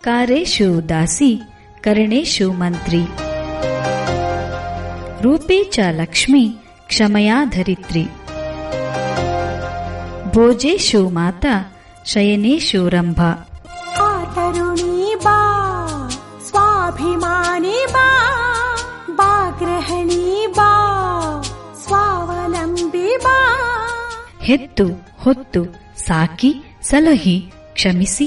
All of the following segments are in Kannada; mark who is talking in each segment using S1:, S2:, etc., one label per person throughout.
S1: ಕಾರೇಶು ದಾಸಿ ಕರಣೇಶು ಮಂತ್ರಿ ರೂಪೇ ಚ ಲಕ್ಷ್ಮಿ ಕ್ಷಮಯಾ ಧರಿತ್ರಿ ಭೋಜೇಶು ಮಾತಾ ಶಯನೇಶು ರಂಭಾ
S2: तरुणी बा स्वाभिमानी बा बा गृहिणी बा स्वावलम्बी बा
S1: ಹೆತ್ತು ಹೊತ್ತು ಸಾಕಿ ಸಲಹಿ ಕ್ಷಮಿಸಿ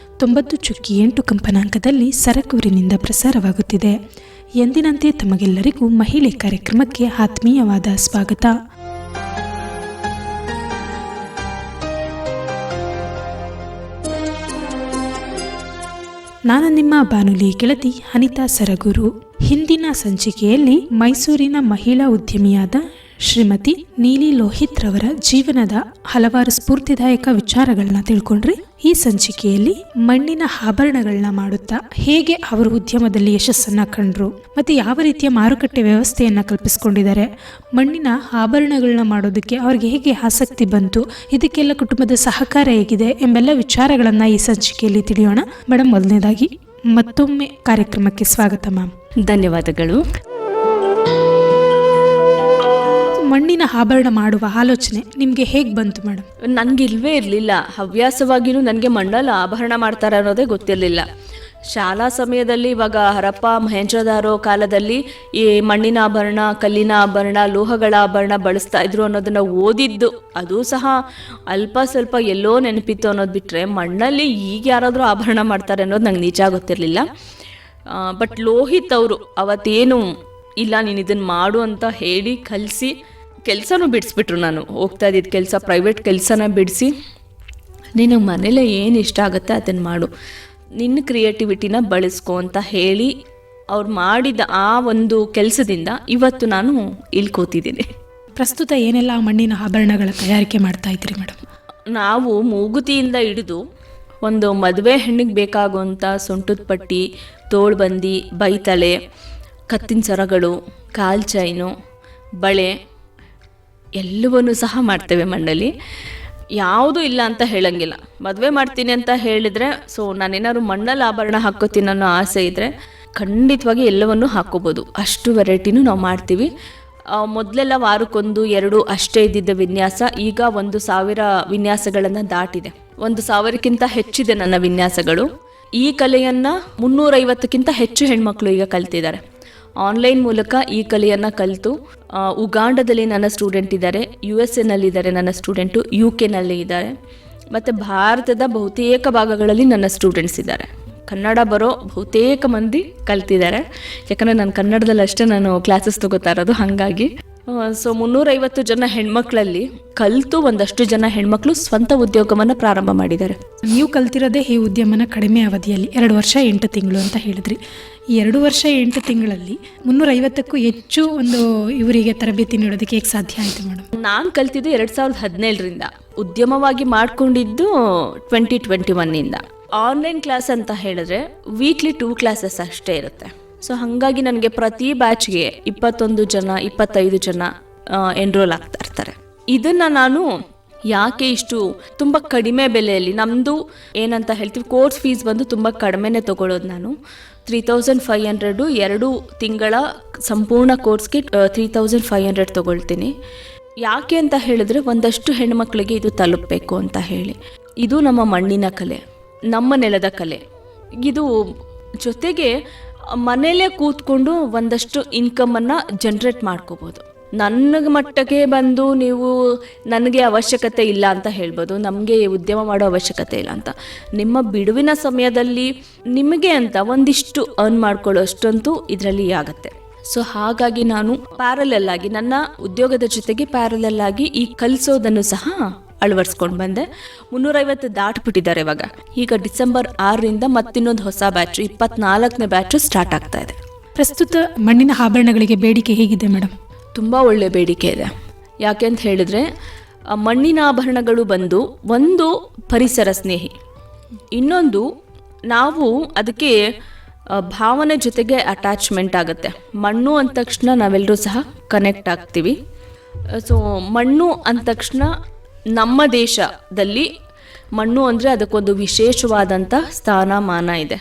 S3: ತೊಂಬತ್ತು ಚುಕ್ಕಿ ಎಂಟು ಕಂಪನಾಂಕದಲ್ಲಿ ಸರಕೂರಿನಿಂದ ಪ್ರಸಾರವಾಗುತ್ತಿದೆ. ಎಂದಿನಂತೆ ತಮಗೆಲ್ಲರಿಗೂ ಮಹಿಳೆ ಕಾರ್ಯಕ್ರಮಕ್ಕೆ ಆತ್ಮೀಯವಾದ ಸ್ವಾಗತ. ನಾನು ನಿಮ್ಮ ಬಾನುಲಿ ಗೆಳತಿ ಅನಿತಾ ಸರಗೂರು. ಹಿಂದಿನ ಸಂಚಿಕೆಯಲ್ಲಿ ಮೈಸೂರಿನ ಮಹಿಳಾ ಉದ್ಯಮಿಯಾದ ಶ್ರೀಮತಿ ನೀಲಿ ಲೋಹಿತ್ ರವರ ಜೀವನದ ಹಲವಾರು ಸ್ಫೂರ್ತಿದಾಯಕ ವಿಚಾರಗಳನ್ನ ತಿಳ್ಕೊಂಡ್ರಿ ಈ ಸಂಚಿಕೆಯಲ್ಲಿ ಮಣ್ಣಿನ ಆಭರಣಗಳನ್ನ ಮಾಡುತ್ತಾ ಹೇಗೆ ಅವರು ಉದ್ಯಮದಲ್ಲಿ ಯಶಸ್ಸನ್ನ ಕಂಡ್ರು ಮತ್ತೆ ಯಾವ ರೀತಿಯ ಮಾರುಕಟ್ಟೆ ವ್ಯವಸ್ಥೆಯನ್ನ ಕಲ್ಪಿಸಿಕೊಂಡಿದ್ದಾರೆ, ಮಣ್ಣಿನ ಆಭರಣಗಳನ್ನ ಮಾಡೋದಕ್ಕೆ ಅವ್ರಿಗೆ ಹೇಗೆ ಆಸಕ್ತಿ ಬಂತು, ಇದಕ್ಕೆಲ್ಲ ಕುಟುಂಬದ ಸಹಕಾರ ಹೇಗಿದೆ ಎಂಬೆಲ್ಲ ವಿಚಾರಗಳನ್ನ ಈ ಸಂಚಿಕೆಯಲ್ಲಿ ತಿಳಿಯೋಣ. ಮೇಡಮ್ ಮೊದಲನೇದಾಗಿ ಮತ್ತೊಮ್ಮೆ ಕಾರ್ಯಕ್ರಮಕ್ಕೆ ಸ್ವಾಗತ, ಮ್ಯಾಮ್.
S4: ಧನ್ಯವಾದಗಳು.
S3: ಮಣ್ಣಿನ ಆಭರಣ ಮಾಡುವ ಆಲೋಚನೆ ನಿಮಗೆ ಹೇಗೆ ಬಂತು ಮೇಡಮ್
S4: ನನಗೆ ಇಲ್ವೇ ಇರಲಿಲ್ಲ. ಹವ್ಯಾಸವಾಗಿಯೂ ನನಗೆ ಮಣ್ಣಲ್ಲಿ ಆಭರಣ ಮಾಡ್ತಾರೆ ಅನ್ನೋದೇ ಗೊತ್ತಿರಲಿಲ್ಲ. ಶಾಲಾ ಸಮಯದಲ್ಲಿ ಇವಾಗ ಹರಪ್ಪ, ಮಹೇಂದ್ರದಾರೋ ಕಾಲದಲ್ಲಿ ಈ ಮಣ್ಣಿನ ಆಭರಣ, ಕಲ್ಲಿನ ಆಭರಣ, ಲೋಹಗಳ ಆಭರಣ ಬಳಸ್ತಾ ಇದ್ರು ಅನ್ನೋದನ್ನ ಓದಿದ್ದು ಅದು ಸಹ ಅಲ್ಪ ಸ್ವಲ್ಪ ಎಲ್ಲೋ ನೆನಪಿತ್ತು ಅನ್ನೋದು ಬಿಟ್ಟರೆ ಮಣ್ಣಲ್ಲಿ ಈಗ ಯಾರಾದರೂ ಆಭರಣ ಮಾಡ್ತಾರೆ ಅನ್ನೋದು ನಂಗೆ ನಿಜ ಗೊತ್ತಿರಲಿಲ್ಲ. ಬಟ್ ಲೋಹಿತ್ ಅವರು ಅವತ್ತೇನು ಇಲ್ಲ ನೀನು ಇದನ್ನು ಮಾಡು ಅಂತ ಹೇಳಿ ಕಲಿಸಿ ಕೆಲಸನೂ ಬಿಡಿಸ್ಬಿಟ್ರು ನಾನು. ಹೋಗ್ತಾ ಇದ್ದಿದ್ದ ಕೆಲಸ ಪ್ರೈವೇಟ್ ಕೆಲಸನ ಬಿಡಿಸಿ ನಿನಗೆ ಮನೇಲೆ ಏನು ಇಷ್ಟ ಆಗುತ್ತೆ ಅದನ್ನು ಮಾಡು. ನಿನ್ನ ಕ್ರಿಯೇಟಿವಿಟಿನ ಬಳಸ್ಕೊ ಅಂತ ಹೇಳಿ ಅವ್ರು ಮಾಡಿದ ಆ ಒಂದು ಕೆಲಸದಿಂದ ಇವತ್ತು ನಾನು ಇಲ್ಲಿ ಕೂತಿದ್ದೀನಿ
S3: ಪ್ರಸ್ತುತ ಏನೆಲ್ಲ ಮಣ್ಣಿನ ಆಭರಣಗಳ ತಯಾರಿಕೆ ಮಾಡ್ತಾ ಇದ್ರಿ ಮೇಡಮ್?
S4: ನಾವು ಮೂಗುತಿಯಿಂದ ಹಿಡಿದು ಒಂದು ಮದುವೆ ಹೆಣ್ಣಿಗೆ ಬೇಕಾಗುವಂಥ ಸೊಂಟದ ಪಟ್ಟಿ ತೋಳ್ಬಂದಿ ಬೈತಲೆ ಕತ್ತಿನ ಸರಗಳು ಕಾಲ್ ಚೈನು ಬಳೆ ಎಲ್ಲವನ್ನೂ ಸಹ ಮಾಡ್ತೇವೆ ಮಣ್ಣಲ್ಲಿ. ಯಾವುದೂ ಇಲ್ಲ ಅಂತ ಹೇಳಂಗಿಲ್ಲ. ಮದುವೆ ಮಾಡ್ತೀನಿ ಅಂತ ಹೇಳಿದರೆ ಸೊ ನಾನೇನಾದ್ರು ಮಣ್ಣಲ್ಲಿ ಆಭರಣ ಹಾಕೋತೀನಿ ಅನ್ನೋ ಆಸೆ ಇದ್ದರೆ ಖಂಡಿತವಾಗಿ ಎಲ್ಲವನ್ನೂ ಹಾಕೋಬೋದು ಅಷ್ಟು ವೆರೈಟಿನೂ ನಾವು ಮಾಡ್ತೀವಿ. ಮೊದಲೆಲ್ಲ ವಾರಕ್ಕೊಂದು ಎರಡು ಅಷ್ಟೇ ಇದ್ದಿದ್ದ ವಿನ್ಯಾಸ. ಈಗ ಒಂದು ಸಾವಿರ ವಿನ್ಯಾಸಗಳನ್ನು ದಾಟಿದೆ. ಒಂದು ಸಾವಿರಕ್ಕಿಂತ ಹೆಚ್ಚಿದೆ ನನ್ನ ವಿನ್ಯಾಸಗಳು. ಈ ಕಲೆಯನ್ನು ಮುನ್ನೂರೈವತ್ತಕ್ಕಿಂತ ಹೆಚ್ಚು ಹೆಣ್ಮಕ್ಳು ಈಗ ಕಲ್ತಿದ್ದಾರೆ. ಆನ್ಲೈನ್ ಮೂಲಕ ಈ ಕಲೆಯನ್ನು ಕಲಿತು ಉಗಾಂಡದಲ್ಲಿ ನನ್ನ ಸ್ಟೂಡೆಂಟ್ ಇದ್ದಾರೆ, ಯು ಎಸ್ ಎನಲ್ಲಿದ್ದಾರೆ ನನ್ನ ಸ್ಟೂಡೆಂಟು, ಯು ಕೆನಲ್ಲಿ ಇದ್ದಾರೆ. ಮತ್ತು ಭಾರತದ ಬಹುತೇಕ ಭಾಗಗಳಲ್ಲಿ ನನ್ನ ಸ್ಟೂಡೆಂಟ್ಸ್ ಇದ್ದಾರೆ. ಕನ್ನಡ ಬರೋ ಬಹುತೇಕ ಮಂದಿ ಕಲ್ತಿದ್ದಾರೆ. ಯಾಕಂದರೆ ನಾನು ಕನ್ನಡದಲ್ಲಿ ಅಷ್ಟೇ ನಾನು ಕ್ಲಾಸಸ್ ತಗೋತಾ ಇರೋದು, ಹಾಗಾಗಿ ಸೊ ಮುನ್ನೂರೈವತ್ತು ಜನ ಹೆಣ್ಮಕ್ಳಲ್ಲಿ ಕಲಿತು ಒಂದಷ್ಟು ಜನ ಹೆಣ್ಮಕ್ಳು ಸ್ವಂತ ಉದ್ಯೋಗವನ್ನು ಪ್ರಾರಂಭ ಮಾಡಿದ್ದಾರೆ.
S3: ನೀವು ಕಲ್ತಿರೋದೇ ಈ ಉದ್ಯಮನ ಕಡಿಮೆ ಅವಧಿಯಲ್ಲಿ ಎರಡು ವರ್ಷ ಎಂಟು ತಿಂಗಳು ಅಂತ ಹೇಳಿದ್ರಿ. ಈ ಎರಡು ವರ್ಷ ಎಂಟು ತಿಂಗಳಲ್ಲಿ ಮುನ್ನೂರೈವತ್ತಕ್ಕೂ ಹೆಚ್ಚು ಒಂದು ಇವರಿಗೆ ತರಬೇತಿ ನೀಡೋದಕ್ಕೆ ಹೇಗೆ ಸಾಧ್ಯ ಆಯಿತು ಮೇಡಮ್?
S4: ನಾನು ಕಲ್ತಿದ್ದು ಎರಡು ಸಾವಿರದ ಹದಿನೇಳರಿಂದ ಉದ್ಯಮವಾಗಿ ಮಾಡ್ಕೊಂಡಿದ್ದು ಟ್ವೆಂಟಿ ಟ್ವೆಂಟಿ ಒನ್ನಿಂದ ಆನ್ಲೈನ್ ಕ್ಲಾಸ್ ಅಂತ ಹೇಳಿದ್ರೆ ವೀಕ್ಲಿ ಟೂ ಕ್ಲಾಸಸ್ ಅಷ್ಟೇ ಇರುತ್ತೆ. ಸೊ ಹಾಗಾಗಿ ನನಗೆ ಪ್ರತಿ ಬ್ಯಾಚ್ಗೆ ಇಪ್ಪತ್ತೊಂದು ಜನ, ಇಪ್ಪತ್ತೈದು ಜನ ಎನ್ರೋಲ್ ಆಗ್ತಾ ಇರ್ತಾರೆ. ಇದನ್ನು ನಾನು ಯಾಕೆ ಇಷ್ಟು ತುಂಬ ಕಡಿಮೆ ಬೆಲೆಯಲ್ಲಿ ನಮ್ಮದು ಏನಂತ ಹೇಳ್ತೀವಿ ಕೋರ್ಸ್ ಫೀಸ್ ಬಂದು ತುಂಬ ಕಡಿಮೆನೆ ತೊಗೊಳ್ಳೋದು ನಾನು. ತ್ರೀ ತೌಸಂಡ್ ಫೈವ್ ಹಂಡ್ರೆಡು ಎರಡು ತಿಂಗಳ ಸಂಪೂರ್ಣ ಕೋರ್ಸ್ಗೆ ತ್ರೀ ತೌಸಂಡ್ ಫೈವ್ ಹಂಡ್ರೆಡ್ ತೊಗೊಳ್ತೀನಿ. ಯಾಕೆ ಅಂತ ಹೇಳಿದ್ರೆ, ಒಂದಷ್ಟು ಹೆಣ್ಮಕ್ಳಿಗೆ ಇದು ತಲುಪಬೇಕು ಅಂತ ಹೇಳಿ. ಇದು ನಮ್ಮ ಮಣ್ಣಿನ ಕಲೆ, ನಮ್ಮ ನೆಲದ ಕಲೆ. ಇದು ಜೊತೆಗೆ ಮನೇಲೇ ಕೂತ್ಕೊಂಡು ಒಂದಷ್ಟು ಇನ್ಕಮನ್ನು ಜನ್ರೇಟ್ ಮಾಡ್ಕೋಬೋದು. ನನ್ನ ಮಟ್ಟಕ್ಕೆ ಬಂದು ನೀವು ನನಗೆ ಅವಶ್ಯಕತೆ ಇಲ್ಲ ಅಂತ ಹೇಳ್ಬೋದು. ನಮಗೆ ಉದ್ಯಮ ಮಾಡೋ ಅವಶ್ಯಕತೆ ಇಲ್ಲ ಅಂತ. ನಿಮ್ಮ ಬಿಡುವಿನ ಸಮಯದಲ್ಲಿ ನಿಮಗೆ ಅಂತ ಒಂದಿಷ್ಟು ಅರ್ನ್ ಮಾಡ್ಕೊಳ್ಳೋ ಅಷ್ಟಂತೂ ಇದರಲ್ಲಿ ಆಗುತ್ತೆ. ಸೊ ಹಾಗಾಗಿ ನಾನು ಪ್ಯಾರಲಲ್ ಆಗಿ ನನ್ನ ಉದ್ಯೋಗದ ಜೊತೆಗೆ ಪ್ಯಾರಲಲ್ ಆಗಿ ಈ ಕಲಿಸೋದನ್ನು ಸಹ ಅಳವಡಿಸ್ಕೊಂಡು ಬಂದೆ. ಮುನ್ನೂರೈವತ್ತು ದಾಟ್ಬಿಟ್ಟಿದ್ದಾರೆ ಇವಾಗ. ಈಗ ಡಿಸೆಂಬರ್ ಆರರಿಂದ ಮತ್ತಿನ್ನೊಂದು ಹೊಸ ಬ್ಯಾಚ್ ಇಪ್ಪತ್ನಾಲ್ಕನೇ ಬ್ಯಾಚು ಸ್ಟಾರ್ಟ್ ಆಗ್ತಾ ಇದೆ.
S3: ಪ್ರಸ್ತುತ ಮಣ್ಣಿನ ಆಭರಣಗಳಿಗೆ ಬೇಡಿಕೆ ಹೇಗಿದೆ ಮೇಡಮ್
S4: ತುಂಬ ಒಳ್ಳೆ ಬೇಡಿಕೆ ಇದೆ. ಯಾಕೆ ಅಂತ ಹೇಳಿದ್ರೆ ಮಣ್ಣಿನ ಆಭರಣಗಳು ಬಂದು ಒಂದು ಪರಿಸರ ಸ್ನೇಹಿ. ಇನ್ನೊಂದು ನಾವು ಅದಕ್ಕೆ ಭಾವನೆ ಜೊತೆಗೆ ಅಟ್ಯಾಚ್ಮೆಂಟ್ ಆಗುತ್ತೆ. ಮಣ್ಣು ಅಂದ ತಕ್ಷಣ ನಾವೆಲ್ಲರೂ ಸಹ ಕನೆಕ್ಟ್ ಆಗ್ತೀವಿ. ಸೊ ಮಣ್ಣು ಅಂದ ತಕ್ಷಣ ನಮ್ಮ ದೇಶದಲ್ಲಿ ಮಣ್ಣು ಅಂದರೆ ಅದಕ್ಕೊಂದು ವಿಶೇಷವಾದಂಥ ಸ್ಥಾನಮಾನ ಇದೆ.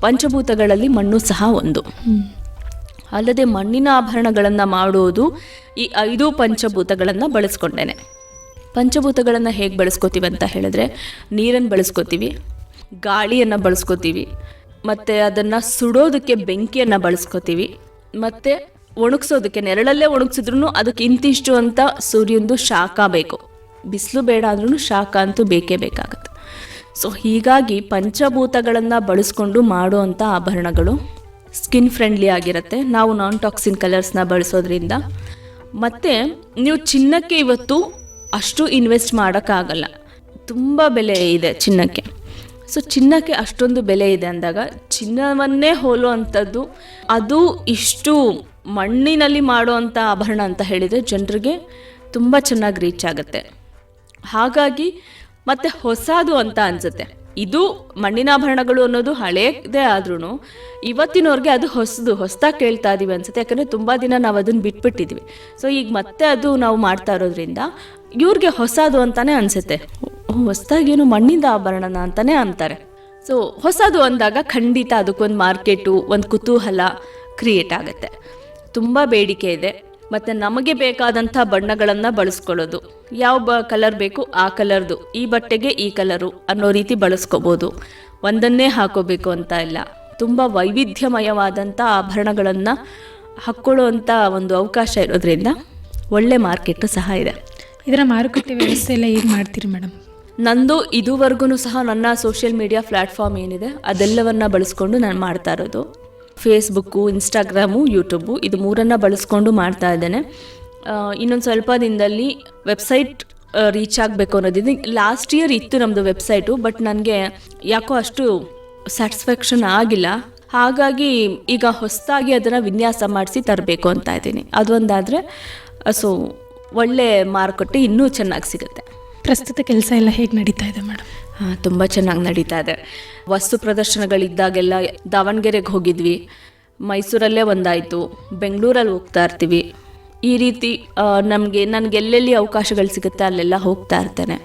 S4: ಪಂಚಭೂತಗಳಲ್ಲಿ ಮಣ್ಣು ಸಹ ಒಂದು. ಅಲ್ಲದೆ ಮಣ್ಣಿನ ಆಭರಣಗಳನ್ನು ಮಾಡುವುದು ಈ ಐದು ಪಂಚಭೂತಗಳನ್ನು ಬಳಸ್ಕೊಂಡೇನೆ. ಪಂಚಭೂತಗಳನ್ನು ಹೇಗೆ ಬಳಸ್ಕೋತೀವಿ ಅಂತ ಹೇಳಿದ್ರೆ ನೀರನ್ನು ಬಳಸ್ಕೋತೀವಿ, ಗಾಳಿಯನ್ನು ಬಳಸ್ಕೋತೀವಿ, ಮತ್ತು ಅದನ್ನು ಸುಡೋದಕ್ಕೆ ಬೆಂಕಿಯನ್ನು ಬಳಸ್ಕೋತೀವಿ, ಮತ್ತು ಒಣಗಿಸೋದಕ್ಕೆ ನೆರಳಲ್ಲೇ ಒಣಗಿಸಿದ್ರು ಅದಕ್ಕೆ ಇಂತಿಷ್ಟು ಅಂತ ಸೂರ್ಯಂದು ಶಾಖ ಬೇಕು. ಬಿಸಿಲು ಬೇಡ ಅಂದ್ರೂ ಶಾಖ ಅಂತೂ ಬೇಕೇ ಬೇಕಾಗುತ್ತೆ. ಸೊ ಹೀಗಾಗಿ ಪಂಚಭೂತಗಳನ್ನು ಬಳಸ್ಕೊಂಡು ಮಾಡುವಂಥ ಆಭರಣಗಳು ಸ್ಕಿನ್ ಫ್ರೆಂಡ್ಲಿ ಆಗಿರುತ್ತೆ. ನಾವು ನಾನ್ ಟಾಕ್ಸಿನ್ ಕಲರ್ಸ್ನ ಬಳಸೋದ್ರಿಂದ. ಮತ್ತು ನೀವು ಚಿನ್ನಕ್ಕೆ ಇವತ್ತು ಅಷ್ಟು ಇನ್ವೆಸ್ಟ್ ಮಾಡೋಕ್ಕಾಗಲ್ಲ. ತುಂಬ ಬೆಲೆ ಇದೆ ಚಿನ್ನಕ್ಕೆ. ಸೊ ಚಿನ್ನಕ್ಕೆ ಅಷ್ಟೊಂದು ಬೆಲೆ ಇದೆ ಅಂದಾಗ ಚಿನ್ನವನ್ನೇ ಹೋಲುವಂಥದ್ದು ಅದು ಇಷ್ಟು ಮಣ್ಣಿನಲ್ಲಿ ಮಾಡುವಂಥ ಆಭರಣ ಅಂತ ಹೇಳಿದರೆ ಜನರಿಗೆ ತುಂಬ ಚೆನ್ನಾಗಿ ರೀಚ್ ಆಗುತ್ತೆ. ಹಾಗಾಗಿ ಮತ್ತೆ ಹೊಸದು ಅಂತ ಅನ್ಸುತ್ತೆ. ಇದು ಮಣ್ಣಿನ ಆಭರಣಗಳು ಅನ್ನೋದು ಹಳೇದೇ ಆದ್ರೂ ಇವತ್ತಿನವ್ರಿಗೆ ಅದು ಹೊಸದು ಹೊಸದಾಗಿ ಕೇಳ್ತಾ ಇದೀವಿ ಅನ್ಸುತ್ತೆ. ಯಾಕಂದರೆ ತುಂಬ ದಿನ ನಾವು ಅದನ್ನು ಬಿಟ್ಬಿಟ್ಟಿದ್ವಿ. ಸೊ ಈಗ ಮತ್ತೆ ಅದು ನಾವು ಮಾಡ್ತಾ ಇರೋದ್ರಿಂದ ಇವ್ರಿಗೆ ಹೊಸದು ಅಂತಾನೆ ಅನ್ಸುತ್ತೆ. ಹೊಸದಾಗೇನು ಮಣ್ಣಿಂದ ಆಭರಣನ ಅಂತಾನೆ ಅಂತಾರೆ. ಸೊ ಹೊಸದು ಅಂದಾಗ ಖಂಡಿತ ಅದಕ್ಕೊಂದು ಮಾರ್ಕೆಟು, ಒಂದು ಕುತೂಹಲ ಕ್ರಿಯೇಟ್ ಆಗುತ್ತೆ. ತುಂಬ ಬೇಡಿಕೆ ಇದೆ. ಮತ್ತು ನಮಗೆ ಬೇಕಾದಂಥ ಬಣ್ಣಗಳನ್ನು ಬಳಸ್ಕೊಳ್ಳೋದು. ಯಾವ ಬ ಕಲರ್ ಬೇಕು ಆ ಕಲರ್ದು ಈ ಬಟ್ಟೆಗೆ ಈ ಕಲರು ಅನ್ನೋ ರೀತಿ ಬಳಸ್ಕೋಬೋದು. ಒಂದನ್ನೇ ಹಾಕೋಬೇಕು ಅಂತ ಇಲ್ಲ. ತುಂಬ ವೈವಿಧ್ಯಮಯವಾದಂಥ ಆಭರಣಗಳನ್ನು ಹಾಕ್ಕೊಳ್ಳುವಂಥ ಒಂದು ಅವಕಾಶ ಇರೋದ್ರಿಂದ ಒಳ್ಳೆ ಮಾರ್ಕೆಟ್ ಸಹ ಇದೆ.
S3: ಇದರ ಮಾರುಕಟ್ಟೆ ವ್ಯವಸ್ಥೆ ಎಲ್ಲ ಏನು ಮಾಡ್ತೀರಿ ಮೇಡಮ್?
S4: ನಂದು ಇದುವರೆಗೂ ಸಹ ನನ್ನ ಸೋಷಿಯಲ್ ಮೀಡಿಯಾ ಪ್ಲಾಟ್ಫಾರ್ಮ್ ಏನಿದೆ ಅದೆಲ್ಲವನ್ನು ಬಳಸ್ಕೊಂಡು ನಾನು ಮಾಡ್ತಾ ಇರೋದು. ಫೇಸ್ಬುಕ್ಕು ಇನ್ಸ್ಟಾಗ್ರಾಮು ಯೂಟ್ಯೂಬು ಇದು ಮೂರನ್ನು ಬಳಸ್ಕೊಂಡು ಮಾಡ್ತಾ ಇದ್ದೇನೆ. ಇನ್ನೊಂದು ಸ್ವಲ್ಪ ದಿನದಲ್ಲಿ ವೆಬ್ಸೈಟ್ ರೀಚ್ ಆಗಬೇಕು ಅನ್ನೋದಿದೆ. ಲಾಸ್ಟ್ ಇಯರ್ ಇತ್ತು ನಮ್ಮದು ವೆಬ್ಸೈಟು ಬಟ್ ನನಗೆ ಯಾಕೋ ಅಷ್ಟು ಸ್ಯಾಟಿಸ್ಫ್ಯಾಕ್ಷನ್ ಆಗಿಲ್ಲ. ಹಾಗಾಗಿ ಈಗ ಹೊಸದಾಗಿ ಅದನ್ನು ವಿನ್ಯಾಸ ಮಾಡಿಸಿ ತರಬೇಕು ಅಂತ ಇದ್ದೀನಿ. ಅದೊಂದಾದರೆ ಸೊ ಒಳ್ಳೆ ಮಾರುಕಟ್ಟೆ ಇನ್ನೂ ಚೆನ್ನಾಗಿ ಸಿಗುತ್ತೆ.
S3: ಪ್ರಸ್ತುತ ಕೆಲಸ ಎಲ್ಲ ಹೇಗೆ ನಡೀತಾ ಇದೆ ಮೇಡಮ್?
S4: ಹಾಂ ತುಂಬ ಚೆನ್ನಾಗಿ ನಡೀತಾ ಇದೆ. ವಸ್ತು ಪ್ರದರ್ಶನಗಳಿದ್ದಾಗೆಲ್ಲ ದಾವಣಗೆರೆಗೆ ಹೋಗಿದ್ವಿ. ಮೈಸೂರಲ್ಲೇ ಒಂದಾಯಿತು. ಬೆಂಗಳೂರಲ್ಲಿ ಹೋಗ್ತಾ ಇರ್ತೀವಿ. ಈ ರೀತಿ ನಮಗೆ ನನಗೆ ಎಲ್ಲೆಲ್ಲಿ ಅವಕಾಶಗಳು ಸಿಗುತ್ತೆ ಅಲ್ಲೆಲ್ಲ ಹೋಗ್ತಾ ಇರ್ತೇನೆ.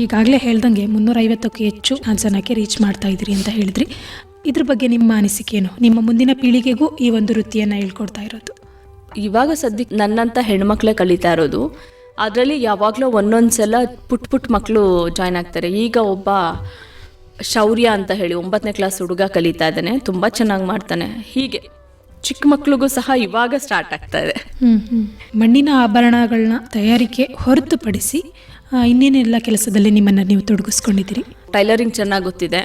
S3: ಈಗಾಗಲೇ ಹೇಳ್ದಂಗೆ ಮುನ್ನೂರೈವತ್ತಕ್ಕೂ ಹೆಚ್ಚು ಜನಕ್ಕೆ ರೀಚ್ ಮಾಡ್ತಾ ಇದ್ದೀರಿ ಅಂತ ಹೇಳಿದ್ರಿ. ಇದ್ರ ಬಗ್ಗೆ ನಿಮ್ಮ ಅನಿಸಿಕೆ ಏನು? ನಿಮ್ಮ ಮುಂದಿನ ಪೀಳಿಗೆಗೂ ಈ ಒಂದು ವೃತ್ತಿಯನ್ನು ಹೇಳ್ಕೊಡ್ತಾ ಇರೋದು.
S4: ಇವಾಗ ಸದ್ಯಕ್ಕೆ ನನ್ನಂಥ ಹೆಣ್ಮಕ್ಳೇ ಕಲಿತಾ ಇರೋದು. ಅದರಲ್ಲಿ ಯಾವಾಗಲೂ ಒಂದೊಂದು ಸಲ ಪುಟ್ ಪುಟ್ ಮಕ್ಕಳು ಜಾಯ್ನ್ ಆಗ್ತಾರೆ. ಈಗ ಒಬ್ಬ ಶೌರ್ಯ ಅಂತ ಹೇಳಿ ಒಂಬತ್ತನೇ ಕ್ಲಾಸ್ ಹುಡುಗ ಕಲಿತಾ ಇದ್ದಾನೆ ತುಂಬ ಚೆನ್ನಾಗಿ ಮಾಡ್ತಾನೆ. ಹೀಗೆ ಚಿಕ್ಕ ಮಕ್ಕಳಿಗೂ ಸಹ ಇವಾಗ ಸ್ಟಾರ್ಟ್ ಆಗ್ತಾ ಇದೆ.
S3: ಮಣ್ಣಿನ ಆಭರಣಗಳನ್ನ ತಯಾರಿಕೆ ಹೊರತುಪಡಿಸಿ ಇನ್ನೇನೆಲ್ಲ ಕೆಲಸದಲ್ಲಿ ನಿಮ್ಮನ್ನು ನೀವು ತೊಡಗಿಸ್ಕೊಂಡಿದ್ದೀರಿ?
S4: ಟೈಲರಿಂಗ್ ಚೆನ್ನಾಗಿ ಗೊತ್ತಿದೆ.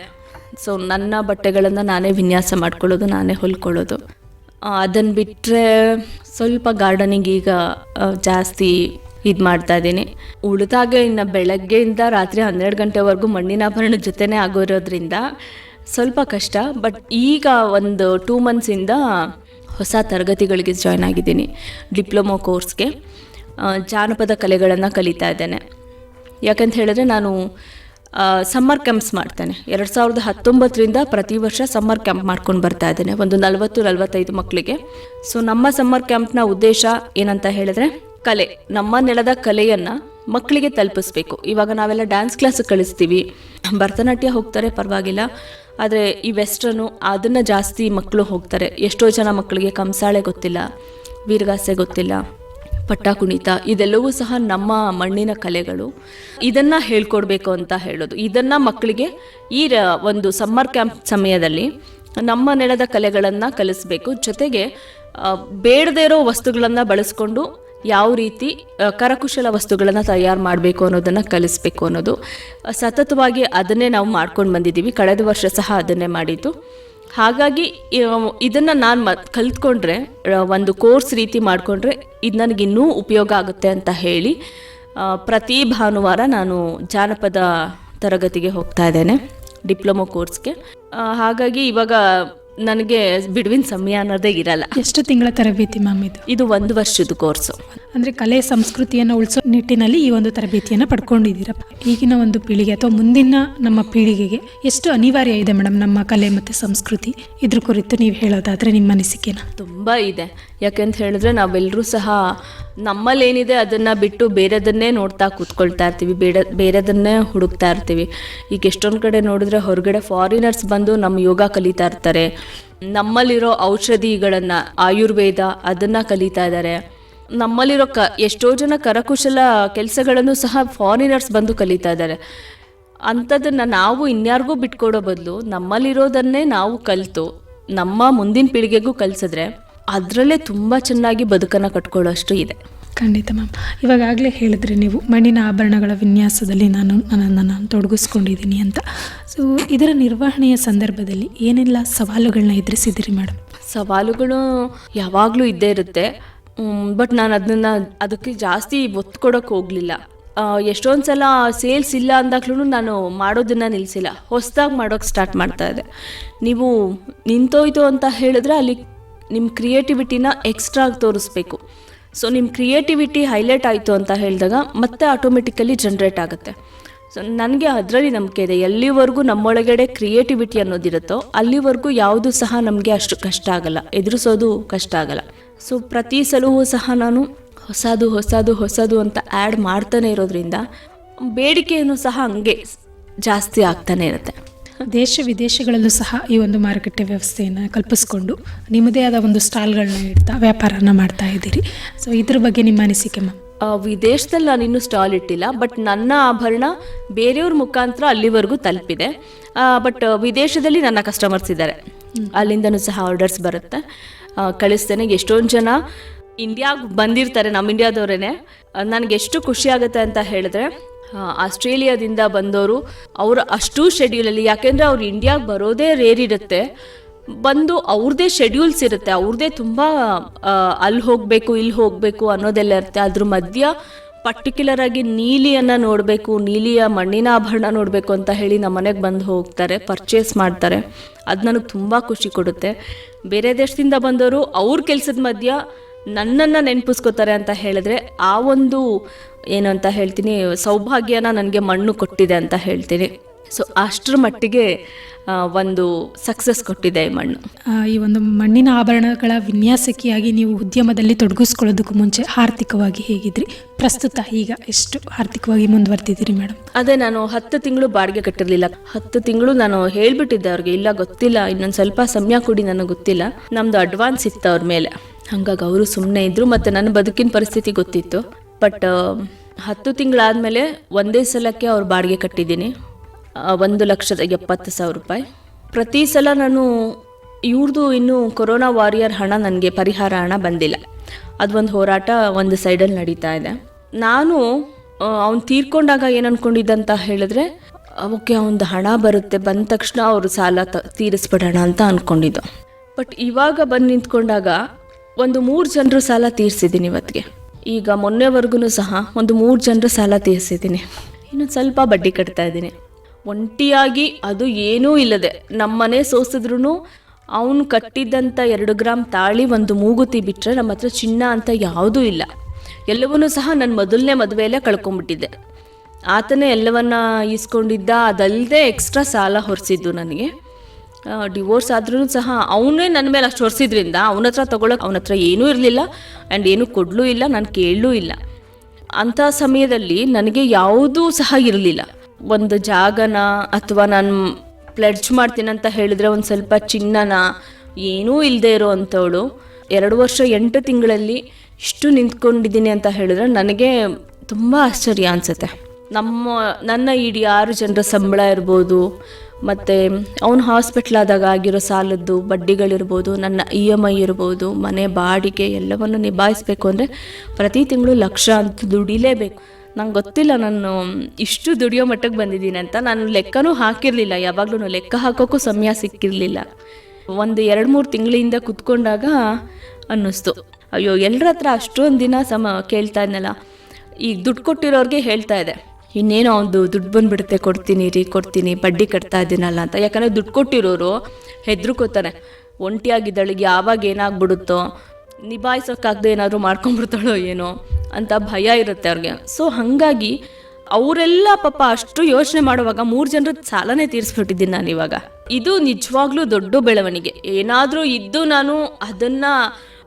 S4: ಸೊ ನನ್ನ ಬಟ್ಟೆಗಳನ್ನು ನಾನೇ ವಿನ್ಯಾಸ ಮಾಡ್ಕೊಳ್ಳೋದು ನಾನೇ ಹೊಲ್ಕೊಳ್ಳೋದು. ಅದನ್ನು ಬಿಟ್ಟರೆ ಸ್ವಲ್ಪ ಗಾರ್ಡನಿಂಗ್ ಈಗ ಜಾಸ್ತಿ ಇದು ಮಾಡ್ತಾ ಇದ್ದೀನಿ. ಉಳಿದಾಗ ಇನ್ನು ಬೆಳಗ್ಗೆಯಿಂದ ರಾತ್ರಿ ಹನ್ನೆರಡು ಗಂಟೆವರೆಗೂ ಮಣ್ಣಿನ ಆಭರಣ ಜೊತೆನೇ ಆಗೋರೋದ್ರಿಂದ ಸ್ವಲ್ಪ ಕಷ್ಟ ಬಟ್ ಈಗ ಒಂದು ಟೂ ಮಂತ್ಸಿಂದ ಹೊಸ ತರಗತಿಗಳಿಗೆ ಜಾಯ್ನ್ ಆಗಿದ್ದೀನಿ, ಡಿಪ್ಲೊಮೊ ಕೋರ್ಸ್ಗೆ. ಜಾನಪದ ಕಲೆಗಳನ್ನು ಕಲಿತಾ ಇದ್ದೇನೆ. ಯಾಕಂತ ಹೇಳಿದ್ರೆ ನಾನು ಸಮ್ಮರ್ ಕ್ಯಾಂಪ್ಸ್ ಮಾಡ್ತೇನೆ. ಎರಡು ಸಾವಿರದ ಹತ್ತೊಂಬತ್ತರಿಂದ ಪ್ರತಿ ವರ್ಷ ಸಮ್ಮರ್ ಕ್ಯಾಂಪ್ ಮಾಡ್ಕೊಂಡು ಬರ್ತಾ ಇದ್ದೇನೆ, ಒಂದು ನಲವತ್ತು ನಲವತ್ತೈದು ಮಕ್ಕಳಿಗೆ ಸೊ ನಮ್ಮ ಸಮ್ಮರ್ ಕ್ಯಾಂಪ್ನ ಉದ್ದೇಶ ಏನಂತ ಹೇಳಿದ್ರೆ ಕಲೆ, ನಮ್ಮ ನೆಲದ ಕಲೆಯನ್ನು ಮಕ್ಕಳಿಗೆ ತಲುಪಿಸ್ಬೇಕು. ಇವಾಗ ನಾವೆಲ್ಲ ಡ್ಯಾನ್ಸ್ ಕ್ಲಾಸ್ ಕಳಿಸ್ತೀವಿ. ಭರತನಾಟ್ಯ ಹೋಗ್ತಾರೆ, ಪರವಾಗಿಲ್ಲ. ಆದರೆ ಈ ವೆಸ್ಟರ್ನು ಅದನ್ನು ಜಾಸ್ತಿ ಮಕ್ಕಳು ಹೋಗ್ತಾರೆ. ಎಷ್ಟೋ ಜನ ಮಕ್ಕಳಿಗೆ ಕಂಸಾಳೆ ಗೊತ್ತಿಲ್ಲ, ವೀರಗಾಸೆ ಗೊತ್ತಿಲ್ಲ, ಪಟ್ಟ ಕುಣಿತ, ಇದೆಲ್ಲವೂ ಸಹ ನಮ್ಮ ಮಣ್ಣಿನ ಕಲೆಗಳು. ಇದನ್ನ ಹೇಳ್ಕೊಡ್ಬೇಕು ಅಂತ ಹೇಳೋದು. ಇದನ್ನ ಮಕ್ಕಳಿಗೆ ಈ ಒಂದು ಸಮ್ಮರ್ ಕ್ಯಾಂಪ್ ಸಮಯದಲ್ಲಿ ನಮ್ಮ ನೆಲದ ಕಲೆಗಳನ್ನು ಕಲಿಸ್ಬೇಕು. ಜೊತೆಗೆ ಬೇಡದೇ ಇರೋ ವಸ್ತುಗಳನ್ನು ಬಳಸ್ಕೊಂಡು ಯಾವ ರೀತಿ ಕರಕುಶಲ ವಸ್ತುಗಳನ್ನು ತಯಾರು ಮಾಡಬೇಕು ಅನ್ನೋದನ್ನು ಕಲಿಸ್ಬೇಕು ಅನ್ನೋದು. ಸತತವಾಗಿ ಅದನ್ನೇ ನಾವು ಮಾಡ್ಕೊಂಡು ಬಂದಿದ್ದೀವಿ. ಕಳೆದ ವರ್ಷ ಸಹ ಅದನ್ನೇ ಮಾಡಿದ್ದು. ಹಾಗಾಗಿ ಇದನ್ನು ನಾನು ಮ, ಕಲ್ತ್ಕೊಂಡ್ರೆ ಒಂದು ಕೋರ್ಸ್ ರೀತಿ ಮಾಡಿಕೊಂಡ್ರೆ ಇದು ನನಗೆ ಇನ್ನೂ ಉಪಯೋಗ ಆಗುತ್ತೆ ಅಂತ ಹೇಳಿ ಪ್ರತಿ ಭಾನುವಾರ ನಾನು ಜಾನಪದ ತರಗತಿಗೆ ಹೋಗ್ತಾ ಇದ್ದೇನೆ, ಡಿಪ್ಲೊಮೊ ಕೋರ್ಸ್ಗೆ. ಹಾಗಾಗಿ ಇವಾಗ ನನಗೆ ಬಿಡುವಿನ ಸಮಯ ಅನ್ನೋದೇ ಇರಲ್ಲ.
S3: ಎಷ್ಟು ತಿಂಗಳ ತರಬೇತಿ ಮ್ಯಾಮ್ ಇದು?
S4: ಇದು ಒಂದು ವರ್ಷದ ಕೋರ್ಸು.
S3: ಅಂದರೆ ಕಲೆ ಸಂಸ್ಕೃತಿಯನ್ನು ಉಳಿಸೋ ನಿಟ್ಟಿನಲ್ಲಿ ಈ ಒಂದು ತರಬೇತಿಯನ್ನು ಪಡ್ಕೊಂಡಿದ್ದೀರಪ್ಪ ಈಗಿನ ಒಂದು ಪೀಳಿಗೆ ಅಥವಾ ಮುಂದಿನ ನಮ್ಮ ಪೀಳಿಗೆಗೆ ಎಷ್ಟು ಅನಿವಾರ್ಯ ಇದೆ ಮೇಡಮ್ ನಮ್ಮ ಕಲೆ ಮತ್ತು ಸಂಸ್ಕೃತಿ? ಇದ್ರ ಕುರಿತು ನೀವು ಹೇಳೋದಾದರೆ ನಿಮ್ಮ ಅನಿಸಿಕೆನ.
S4: ತುಂಬ ಇದೆ. ಯಾಕೆಂತ ಹೇಳಿದ್ರೆ ನಾವೆಲ್ಲರೂ ಸಹ ನಮ್ಮಲ್ಲೇನಿದೆ ಅದನ್ನು ಬಿಟ್ಟು ಬೇರೆದನ್ನೇ ನೋಡ್ತಾ ಕೂತ್ಕೊಳ್ತಾ ಇರ್ತೀವಿ ಬೇಡ ಬೇರೆದನ್ನೇ ಹುಡುಕ್ತಾ ಇರ್ತೀವಿ. ಈಗ ಎಷ್ಟೊಂದು ಕಡೆ ನೋಡಿದ್ರೆ ಹೊರಗಡೆ ಫಾರಿನರ್ಸ್ ಬಂದು ನಮ್ಮ ಯೋಗ ಕಲಿತಾ ಇರ್ತಾರೆ. ನಮ್ಮಲ್ಲಿರೋ ಔಷಧಿಗಳನ್ನು, ಆಯುರ್ವೇದ ಅದನ್ನು ಕಲಿತಾ ಇದ್ದಾರೆ ನಮ್ಮಲ್ಲಿರೋ ಕ, ಎಷ್ಟೋ ಜನ ಕರಕುಶಲ ಕೆಲಸಗಳನ್ನು ಸಹ ಫಾರಿನರ್ಸ್ ಬಂದು ಕಲಿತಾ ಇದ್ದಾರೆ ಅಂಥದ್ದನ್ನು ನಾವು ಇನ್ಯಾರಿಗೂ ಬಿಟ್ಕೊಡೋ ಬದಲು ನಮ್ಮಲ್ಲಿರೋದನ್ನೇ ನಾವು ಕಲಿತು, ನಮ್ಮ ಮುಂದಿನ ಪೀಳಿಗೆಗೂ ಕಲಿಸಿದ್ರೆ ಅದರಲ್ಲೇ ತುಂಬ ಚೆನ್ನಾಗಿ ಬದುಕನ್ನು ಕಟ್ಕೊಳ್ಳೋಷ್ಟು ಇದೆ.
S3: ಖಂಡಿತ ಮ್ಯಾಮ್. ಇವಾಗಾಗಲೇ ಹೇಳಿದ್ರಿ ನೀವು ಮಣ್ಣಿನ ಆಭರಣಗಳ ವಿನ್ಯಾಸದಲ್ಲಿ ನಾನು ನನ್ನನ್ನು ನಾನು ತೊಡಗಿಸ್ಕೊಂಡಿದ್ದೀನಿ ಅಂತ. ಸೊ ಇದರ ನಿರ್ವಹಣೆಯ ಸಂದರ್ಭದಲ್ಲಿ ಏನೆಲ್ಲ ಸವಾಲುಗಳನ್ನ ಎದುರಿಸಿದ್ದೀರಿ ಮೇಡಮ್?
S4: ಸವಾಲುಗಳು ಯಾವಾಗಲೂ ಇದ್ದೇ ಇರುತ್ತೆ. ಬಟ್ ನಾನು ಅದನ್ನು ಅದಕ್ಕೆ ಜಾಸ್ತಿ ಒತ್ತು ಕೊಡೋಕೆ ಹೋಗಲಿಲ್ಲ. ಎಷ್ಟೊಂದು ಸಲ ಸೇಲ್ಸ್ ಇಲ್ಲ ಅಂದಾಗ್ಲೂ ನಾನು ಮಾಡೋದನ್ನು ನಿಲ್ಲಿಸಿಲ್ಲ ಹೊಸದಾಗಿ ಮಾಡೋಕೆ ಸ್ಟಾರ್ಟ್ ಮಾಡ್ತಾ ಇದೆ ನೀವು ನಿಂತೋಯ್ತು ಅಂತ ಹೇಳಿದ್ರೆ ಅಲ್ಲಿ ನಿಮ್ಮ ಕ್ರಿಯೇಟಿವಿಟಿನ ಎಕ್ಸ್ಟ್ರಾ ತೋರಿಸ್ಬೇಕು. ಸೊ ನಿಮ್ಮ ಕ್ರಿಯೇಟಿವಿಟಿ ಹೈಲೈಟ್ ಆಯಿತು ಅಂತ ಹೇಳಿದಾಗ ಮತ್ತೆ ಆಟೋಮೆಟಿಕಲಿ ಜನ್ರೇಟ್ ಆಗುತ್ತೆ. ಸೊ ನನಗೆ ಅದರಲ್ಲಿ ನಂಬಿಕೆ ಇದೆ. ಎಲ್ಲಿವರೆಗೂ ನಮ್ಮೊಳಗಡೆ ಕ್ರಿಯೇಟಿವಿಟಿ ಅನ್ನೋದಿರುತ್ತೋ ಅಲ್ಲಿವರೆಗೂ ಯಾವುದು ಸಹ ನಮಗೆ ಅಷ್ಟು ಕಷ್ಟ ಆಗಲ್ಲ. ಎದುರಿಸೋದು ಕಷ್ಟ ಆಗಲ್ಲ. ಸೊ ಪ್ರತಿ ಸಲವೂ ಸಹ ನಾನು ಹೊಸದು ಹೊಸದು ಹೊಸದು ಅಂತ ಆ್ಯಡ್ ಮಾಡ್ತಾನೆ ಇರೋದ್ರಿಂದ ಬೇಡಿಕೆಯನ್ನು ಸಹ ಹಂಗೆ ಜಾಸ್ತಿ ಆಗ್ತಾನೆ ಇರುತ್ತೆ.
S3: ದೇಶ ವಿದೇಶಗಳಲ್ಲೂ ಸಹ ಈ ಒಂದು ಮಾರುಕಟ್ಟೆ ವ್ಯವಸ್ಥೆಯನ್ನು ಕಲ್ಪಿಸ್ಕೊಂಡು ನಿಮ್ಮದೇ ಆದ ಒಂದು ಸ್ಟಾಲ್ಗಳನ್ನ ಇಡ್ತಾ ವ್ಯಾಪಾರನ ಮಾಡ್ತಾ ಇದ್ದೀರಿ. ಸೊ ಇದ್ರ ಬಗ್ಗೆ ನಿಮ್ಮ ಅನಿಸಿಕೆ ಮ್ಯಾಮ್?
S4: ವಿದೇಶದಲ್ಲಿ ನಾನು ಇನ್ನೂ ಸ್ಟಾಲ್ ಇಟ್ಟಿಲ್ಲ ಬಟ್ ನನ್ನ ಆಭರಣ ಬೇರೆಯವ್ರ ಮುಖಾಂತರ ಅಲ್ಲಿವರೆಗೂ ತಲುಪಿದೆ. ಬಟ್ ವಿದೇಶದಲ್ಲಿ ನನ್ನ ಕಸ್ಟಮರ್ಸ್ ಇದ್ದಾರೆ. ಅಲ್ಲಿಂದನೂ ಸಹ ಆರ್ಡರ್ಸ್ ಬರುತ್ತೆ. ಕಳಿಸ್ತೇನೆ. ಎಷ್ಟೊಂದು ಜನ ಇಂಡಿಯಾಗೆ ಬಂದಿರ್ತಾರೆ ನಮ್ಮ ಇಂಡಿಯಾದವರೇ ನನಗೆ ಎಷ್ಟು ಖುಷಿ ಆಗುತ್ತೆ ಅಂತ ಹೇಳಿದ್ರೆ ಆಸ್ಟ್ರೇಲಿಯಾದಿಂದ ಬಂದವರು ಅವರ ಅಷ್ಟು ಶೆಡ್ಯೂಲಲ್ಲಿ ಯಾಕೆಂದರೆ ಅವ್ರು ಇಂಡಿಯಾಗೆ ಬರೋದೇ ರೇರ್ ಇರುತ್ತೆ. ಬಂದು ಅವ್ರದ್ದೇ ಶೆಡ್ಯೂಲ್ಸ್ ಇರುತ್ತೆ ಅವ್ರದ್ದೇ ತುಂಬ ಅಲ್ಲಿ ಹೋಗಬೇಕು ಇಲ್ಲಿ ಹೋಗಬೇಕು ಅನ್ನೋದೆಲ್ಲ ಇರುತ್ತೆ. ಅದ್ರ ಮಧ್ಯ ಪರ್ಟಿಕ್ಯುಲರ್ ಆಗಿ ನೀಲಿಯನ್ನು ನೋಡಬೇಕು, ನೀಲಿಯ ಮಣ್ಣಿನ ಆಭರಣ ನೋಡಬೇಕು ಅಂತ ಹೇಳಿ ನಮ್ಮ ಮನೆಗೆ ಬಂದು ಹೋಗ್ತಾರೆ ಪರ್ಚೇಸ್ ಮಾಡ್ತಾರೆ. ಅದು ನನಗೆ ತುಂಬ ಖುಷಿ ಕೊಡುತ್ತೆ. ಬೇರೆ ದೇಶದಿಂದ ಬಂದವರು ಅವ್ರ ಕೆಲಸದ ಮಧ್ಯ ನನ್ನನ್ನು ನೆನಪಿಸ್ಕೋತಾರೆ ಅಂತ ಹೇಳಿದ್ರೆ ಆ ಒಂದು ಏನು ಅಂತ ಹೇಳ್ತೀನಿ, ಸೌಭಾಗ್ಯನ ನನಗೆ ಮಣ್ಣು ಕೊಟ್ಟಿದೆ ಅಂತ ಹೇಳ್ತೀನಿ. ಸೊ ಅಷ್ಟರ ಮಟ್ಟಿಗೆ ಒಂದು ಸಕ್ಸಸ್ ಕೊಟ್ಟಿದೆ ಈ ಮಣ್ಣು.
S3: ಈ ಒಂದು ಮಣ್ಣಿನ ಆಭರಣಗಳ ವಿನ್ಯಾಸಕಿಯಾಗಿ ನೀವು ಉದ್ಯಮದಲ್ಲಿ ತೊಡಗಿಸ್ಕೊಳ್ಳೋದಕ್ಕೂ ಮುಂಚೆ ಆರ್ಥಿಕವಾಗಿ ಹೇಗಿದ್ರಿ? ಪ್ರಸ್ತುತ ಈಗ ಎಷ್ಟು ಆರ್ಥಿಕವಾಗಿ ಮುಂದುವರೆದಿದ್ದೀರಿ ಮೇಡಮ್?
S4: ಅದೇ ನಾನು ಹತ್ತು ತಿಂಗಳು ಬಾಡಿಗೆ ಕಟ್ಟಿರಲಿಲ್ಲ. ಹತ್ತು ತಿಂಗಳು ನಾನು ಹೇಳ್ಬಿಟ್ಟಿದ್ದೆ ಅವ್ರಿಗೆ ಇಲ್ಲ ಗೊತ್ತಿಲ್ಲ ಇನ್ನೊಂದು ಸ್ವಲ್ಪ ಸಮಯ ಕೊಡಿ ನನಗೆ ಗೊತ್ತಿಲ್ಲ. ನಮ್ದು ಅಡ್ವಾನ್ಸ್ ಇತ್ತು ಅವ್ರ ಮೇಲೆ. ಹಂಗಾಗಿ ಅವರು ಸುಮ್ಮನೆ ಇದ್ರು ಮತ್ತು ನನ್ನ ಬದುಕಿನ ಪರಿಸ್ಥಿತಿ ಗೊತ್ತಿತ್ತು. ಬಟ್ ಹತ್ತು ತಿಂಗಳಾದಮೇಲೆ ಒಂದೇ ಸಲಕ್ಕೆ ಅವ್ರು ಬಾಡಿಗೆ ಕಟ್ಟಿದ್ದೀನಿ. ಒಂದು ಲಕ್ಷದ ಎಪ್ಪತ್ತು ಸಾವಿರ ರೂಪಾಯಿ. ಪ್ರತಿ ಸಲ ನಾನು ಇವ್ರದ್ದು ಇನ್ನೂ ಕೊರೋನಾ ವಾರಿಯರ್ ಹಣ ನನಗೆ ಪರಿಹಾರ ಹಣ ಬಂದಿಲ್ಲ. ಅದೊಂದು ಹೋರಾಟ ಒಂದು ಸೈಡಲ್ಲಿ ನಡೀತಾ ಇದೆ. ನಾನು ಅವ್ನು ತೀರ್ಕೊಂಡಾಗ ಏನು ಅಂದ್ಕೊಂಡಿದ್ದಂತ ಹೇಳಿದ್ರೆ, ಅವಕ್ಕೆ ಅವನದು ಹಣ ಬರುತ್ತೆ, ಬಂದ ತಕ್ಷಣ ಅವರು ಸಾಲ ತ, ತೀರಿಸ್ಬಿಡೋಣ ಅಂತ ಅಂದ್ಕೊಂಡಿದ್ದು ಬಟ್ ಇವಾಗ ಬಂದು ನಿಂತ್ಕೊಂಡಾಗ ಒಂದು ಮೂರು ಜನರು ಸಾಲ ತೀರಿಸಿದ್ದೀನಿ ಇವತ್ತಿಗೆ ಈಗ ಮೊನ್ನೆವರೆಗೂ ಸಹ ಒಂದು ಮೂರು ಜನರು ಸಾಲ ತೀರಿಸಿದ್ದೀನಿ. ಇನ್ನೊಂದು ಸ್ವಲ್ಪ ಬಡ್ಡಿ ಕಟ್ತಾ ಇದ್ದೀನಿ. ಒಂಟಿಯಾಗಿ ಅದು ಏನೂ ಇಲ್ಲದೆ ನಮ್ಮನೆ ಸೋಸಿದ್ರು ಅವನು ಕಟ್ಟಿದ್ದಂಥ ಎರಡು ಗ್ರಾಮ್ ತಾಳಿ ಒಂದು ಮೂಗುತಿ ಬಿಟ್ಟರೆ ನಮ್ಮ ಹತ್ರ ಚಿನ್ನ ಅಂತ ಯಾವುದೂ ಇಲ್ಲ. ಎಲ್ಲವನ್ನೂ ಸಹ ನನ್ನ ಮೊದಲನೇ ಮದುವೆಯಲ್ಲೇ ಕಳ್ಕೊಂಡ್ಬಿಟ್ಟಿದ್ದೆ ಆತನೇ ಎಲ್ಲವನ್ನ ಈಸ್ಕೊಂಡಿದ್ದ ಅದಲ್ಲದೆ ಎಕ್ಸ್ಟ್ರಾ ಸಾಲ ಹೊರಿಸಿದ್ದು ನನಗೆ. ಡಿವೋರ್ಸ್ ಆದ್ರೂ ಸಹ ಅವನೇ ನನ್ನ ಮೇಲೆ ಅಷ್ಟು ಹೊರಿಸಿದ್ರಿಂದ ಅವನ ಹತ್ರ ತೊಗೊಳಕ್ಕೆ ಅವನ ಹತ್ರ ಏನೂ ಇರಲಿಲ್ಲ ಆ್ಯಂಡ್ ಏನೂ ಕೊಡಲೂ ಇಲ್ಲ, ನಾನು ಕೇಳಲೂ ಇಲ್ಲ. ಅಂಥ ಸಮಯದಲ್ಲಿ ನನಗೆ ಯಾವುದೂ ಸಹ ಇರಲಿಲ್ಲ. ಒಂದು ಜಾಗನ ಅಥವಾ ನಾನು ಪ್ಲೆಡ್ಜ್ ಮಾಡ್ತೀನಿ ಅಂತ ಹೇಳಿದ್ರೆ ಒಂದು ಸ್ವಲ್ಪ ಚಿನ್ನನ ಏನೂ ಇಲ್ಲದೆ ಇರೋ ಅಂಥವಳು. ಎರಡು ವರ್ಷ ಎಂಟು ತಿಂಗಳಲ್ಲಿ ಇಷ್ಟು ನಿಂತ್ಕೊಂಡಿದ್ದೀನಿ ಅಂತ ಹೇಳಿದ್ರೆ ನನಗೆ ತುಂಬ ಆಶ್ಚರ್ಯ ಅನಿಸುತ್ತೆ. ನಮ್ಮ, ನನ್ನ ಇಡೀ ಆರು ಜನರ ಸಂಬಳ ಇರ್ಬೋದು, ಮತ್ತು ಅವನು ಹಾಸ್ಪಿಟ್ಲ್ ಆದಾಗ ಆಗಿರೋ ಸಾಲದ್ದು ಬಡ್ಡಿಗಳಿರ್ಬೋದು, ನನ್ನ ಇ ಎಂ ಐ ಇರ್ಬೋದು, ಮನೆ ಬಾಡಿಗೆ ಎಲ್ಲವನ್ನು ನಿಭಾಯಿಸಬೇಕು ಅಂದರೆ ಪ್ರತಿ ತಿಂಗಳು ಲಕ್ಷ ಅಂತ ದುಡಿಲೇಬೇಕು. ನಂಗೆ ಗೊತ್ತಿಲ್ಲ ನಾನು ಇಷ್ಟು ದುಡಿಯೋ ಮಟ್ಟಕ್ಕೆ ಬಂದಿದ್ದೀನಿ ಅಂತ. ನಾನು ಲೆಕ್ಕನೂ ಹಾಕಿರಲಿಲ್ಲ, ಯಾವಾಗಲೂ ಲೆಕ್ಕ ಹಾಕೋಕ್ಕೂ ಸಮಯ ಸಿಕ್ಕಿರಲಿಲ್ಲ. ಒಂದು ಎರಡು ಮೂರು ತಿಂಗಳಿಂದ ಕುತ್ಕೊಂಡಾಗ ಅನ್ನಿಸ್ತು. ಅಯ್ಯೋ ಎಲ್ಲರ ಹತ್ರ ಅಷ್ಟೊಂದು ದಿನ ಸಮ ಕೇಳ್ತಾ ಇದ್ನಲ್ಲ. ಈಗ ದುಡ್ಡು ಕೊಟ್ಟಿರೋರಿಗೆ ಹೇಳ್ತಾ ಇದೆ ಇನ್ನೇನೋ ಒಂದು ದುಡ್ಡು ಬಂದುಬಿಡುತ್ತೆ, ಕೊಡ್ತೀನಿ ರೀ, ಕೊಡ್ತೀನಿ, ಬಡ್ಡಿ ಕಟ್ತಾ ಇದ್ದೀನಲ್ಲ ಅಂತ. ಯಾಕಂದರೆ ದುಡ್ಡು ಕೊಟ್ಟಿರೋರು ಹೆದ್ರಿಕೋತಾರೆ. ಒಂಟಿಯಾಗಿದ್ದಳಿಗೆ ಯಾವಾಗ ಏನಾಗ್ಬಿಡುತ್ತೋ ನಿಭಾಯಿಸೋಕ್ಕಾಗದೆ ಏನಾದರೂ ಮಾಡ್ಕೊಂಡ್ಬಿಡ್ತಾಳೋ ಏನೋ ಅಂತ ಭಯ ಇರುತ್ತೆ ಅವ್ರಿಗೆ. ಸೊ ಹಾಗಾಗಿ ಅವರೆಲ್ಲ ಪಾಪ ಅಷ್ಟು ಯೋಚನೆ ಮಾಡುವಾಗ ಮೂರು ಜನರ ಸಾಲನೇ ತೀರಿಸ್ಬಿಟ್ಟಿದ್ದೀನಿ ನಾನು ಇವಾಗ. ಇದು ನಿಜವಾಗ್ಲೂ ದೊಡ್ಡ ಬೆಳವಣಿಗೆ. ಏನಾದರೂ ಇದ್ದು ನಾನು ಅದನ್ನು